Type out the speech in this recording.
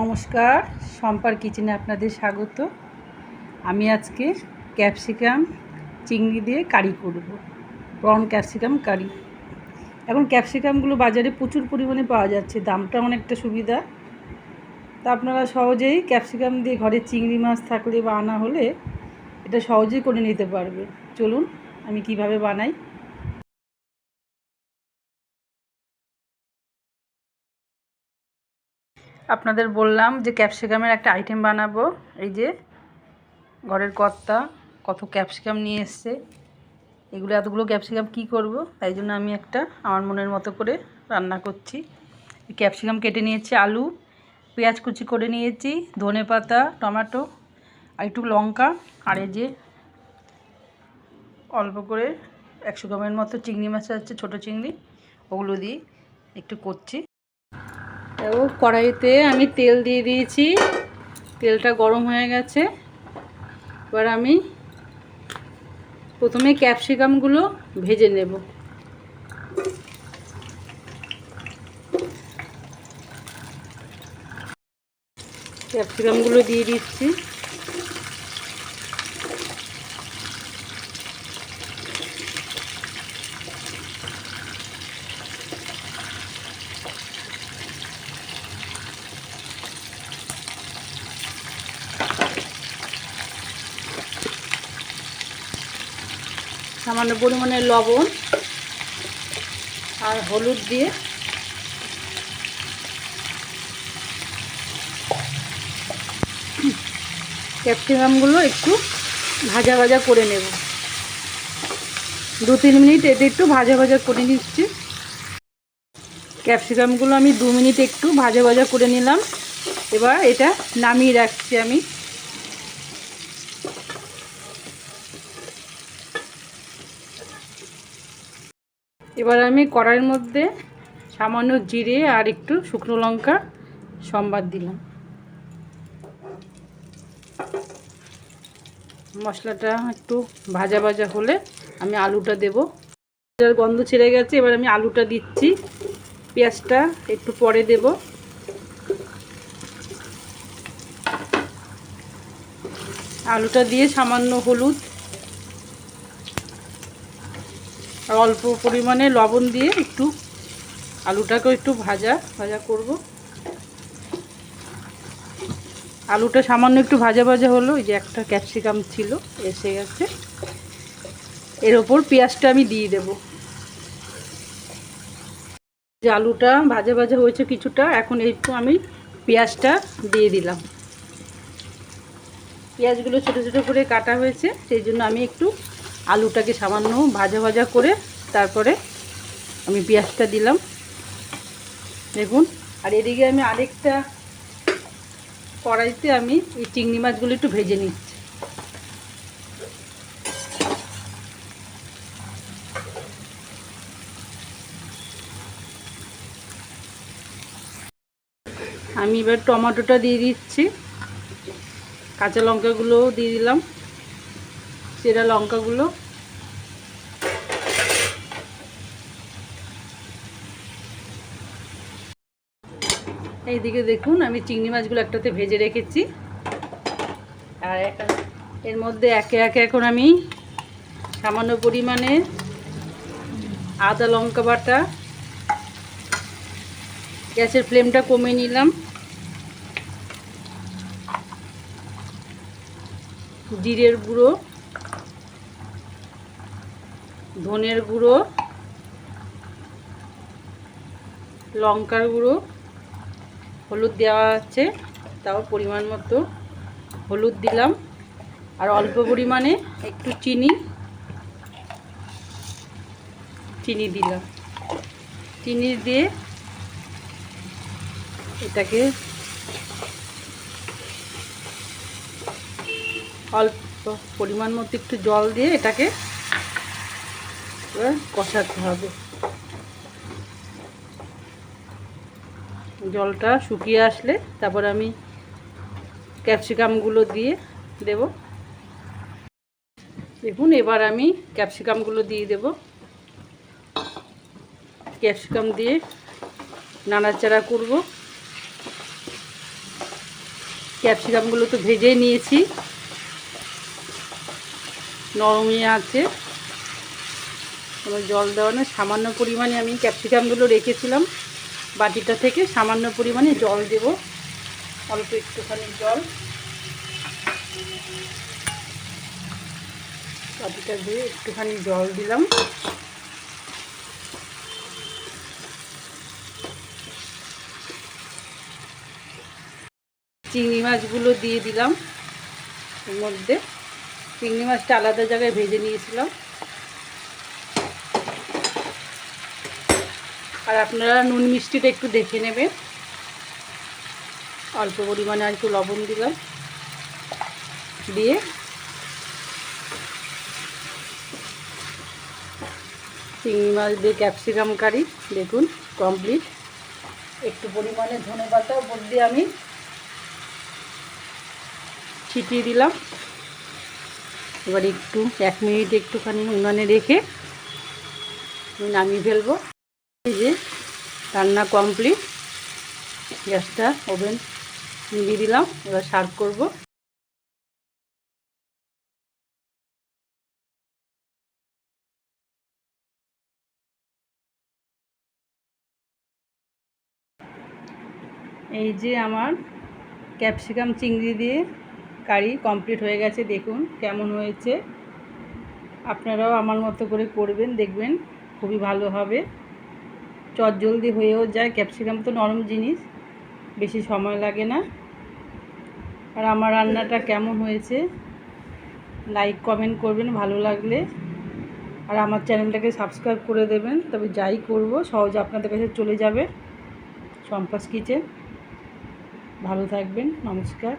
নমস্কার সম্পার কিচেনে আপনাদের স্বাগত। আমি আজকে ক্যাপসিকাম চিংড়ি দিয়ে কারি করব, প্রন ক্যাপসিকাম কারি। এখন ক্যাপসিকামগুলো বাজারে প্রচুর পরিমাণে পাওয়া যাচ্ছে, দামটা অনেকটা সুবিধা। তা আপনারা সহজেই ক্যাপসিকাম দিয়ে ঘরে চিংড়ি মাছ থাকলে বা আনা হলে এটা সহজেই করে নিতে পারবে চলুন আমি কীভাবে বানাই। আপনাদের বললাম যে ক্যাপসিকামের একটা আইটেম বানাবো। এই যে ঘরের কর্তা কত ক্যাপসিকাম নিয়ে এসছে। এগুলো এতগুলো ক্যাপসিকাম কি করব? তাই জন্য আমি একটা আমার মনের মতো করে রান্না করছি। ক্যাপসিকাম কেটে নিয়েছি আলু, পেঁয়াজ কুচি করে নিয়েছি, ধনে পাতা, টমেটো আর একটু লঙ্কা আর এই যে অল্প করে একশো গ্রামের মতো চিংড়ি মাছ আছে, ছোটো চিংড়ি, ওগুলো দিয়ে একটু করছি। ও কড়াইতে আমি তেল দিয়ে দিয়েছি। তেলটা গরম হয়ে গেছে। এবার আমি প্রথমে ক্যাপসিকামগুলো ভেজে নেব। ক্যাপসিকামগুলো দিয়ে দিচ্ছি। সামান্য পরিমাণে লবণ আর হলুদ দিয়ে ক্যাপসিকামগুলো একটু ভাজা ভাজা করে নেব। দু তিন মিনিট এতে একটু ভাজা ভাজা করে নিচ্ছি। ক্যাপসিকামগুলো আমি দু মিনিট একটু ভাজা ভাজা করে নিলাম। এবার এটা নামিয়ে রাখছি আমি। এবার আমি কড়াইয়ের মধ্যে সামান্য জিরে আর একটু শুকনো লঙ্কা সম্বাদ দিলাম। মশলাটা একটু ভাজা ভাজা হলে আমি আলুটা দেব। যার গন্ধ ছেড়ে গেছে, এবার আমি আলুটা দিচ্ছি। পেঁয়াজটা একটু পরে দেব। আলুটা দিয়ে সামান্য হলুদ আর অল্প পরিমাণে লবণ দিয়ে একটু আলুটাকেও একটু ভাজা ভাজা করব। আলুটা সামান্য একটু ভাজা ভাজা হলো, ওই যে একটা ক্যাপসিকাম ছিল, এসে গেছে। এর ওপর পেঁয়াজটা আমি দিয়ে দেব। যে আলুটা ভাজা ভাজা হয়েছে কিছুটা, এখন একটু আমি পেঁয়াজটা দিয়ে দিলাম। পেঁয়াজগুলো ছোটো ছোটো করে কাটা হয়েছে, সেই জন্য আমি একটু আলুটাকে সামান্য ভাজা ভাজা করে তারপরে আমি পেঁয়াজটা দিলাম। দেখুন, আর এদিকে আমি আরেকটা কড়াইতে আমি এই চিংড়ি মাছগুলো একটু ভেজে নিচ্ছি। আমি এবার টমেটোটা দিয়ে দিচ্ছি, কাঁচা লঙ্কাগুলোও দিয়ে দিলাম। চেরা লঙ্কাগুলো। এইদিকে দেখুন, আমি চিংড়ি মাছগুলো একটাতে ভেজে রেখেছি। আর এর মধ্যে একে একে এখন আমি সামান্য পরিমাণে আদা লঙ্কা বাটা। গ্যাসের ফ্লেমটা কমিয়ে নিলাম। জিরের গুঁড়ো। ধনের গুঁড়ো, লঙ্কার গুঁড়ো, হলুদ দেওয়া আছে, তাও পরিমাণ মতো হলুদ দিলাম। আর অল্প পরিমাণে একটু চিনি চিনি দিলাম। চিনি দিয়ে এটাকে অল্প পরিমাণ মতো একটু জল দিয়ে এটাকে কষাতে হবে। জলটা শুকিয়ে আসলে তারপর আমি ক্যাপসিকামগুলো দিয়ে দেব। দেখুন, এবার আমি ক্যাপসিকামগুলো দিয়ে দেব। ক্যাপসিকাম দিয়ে নাড়াচাড়া করব। ক্যাপসিকামগুলো তো ভেজে নিয়েছি। নরমই আছে। কোনো জল দেওয়া না সামান্য পরিমাণে আমি ক্যাপসিকামগুলো রেখেছিলাম। বাটিটা থেকে সামান্য পরিমাণে জল দেব। অল্প একটুখানি জল। বাটিটা দিয়ে একটুখানি জল দিলাম। চিংড়ি মাছগুলো দিয়ে দিলাম। এর মধ্যে চিংড়ি মাছটা আলাদা জায়গায় ভেজে নিয়েছিলাম। আর আপনারা নুন মিষ্টিটা একটু দেখে নেবেন। অল্প পরিমাণে আর একটু লবণ দিলাম দিয়ে চিংড়ি মাছ দিয়ে ক্যাপসিকাম কারি, দেখুন কমপ্লিট একটু পরিমাণে ধনে পাতা দিয়ে আমি ছিটিয়ে দিলাম। এবার একটু, এক মিনিট একটুখানি উনানে রেখে নামিয়ে ফেলব। এই যে রান্না কমপ্লিট। গ্যাসটা ওভেন নিভিয়ে দিলাম, এবার সার্ভ করব। এই যে আমার ক্যাপসিকাম চিংড়ি দিয়ে কারি কমপ্লিট হয়ে গেছে, দেখুন কেমন হয়েছে। আপনারাও আমার মতো করে করবেন, দেখবেন খুবই ভালো হবে। চট জলদি হয়েও যায় ক্যাপসিকাম তো নরম জিনিস, বেশি সময় লাগে না। আর আমার রান্নাটা কেমন হয়েছে লাইক কমেন্ট করবেন, ভালো লাগলে। আর আমার চ্যানেলটাকে সাবস্ক্রাইব করে দেবেন, তবে যাই করব, সহজে আপনাদের কাছে চলে যাবে। সম্পাস কিচেন ভালো থাকবেন, নমস্কার।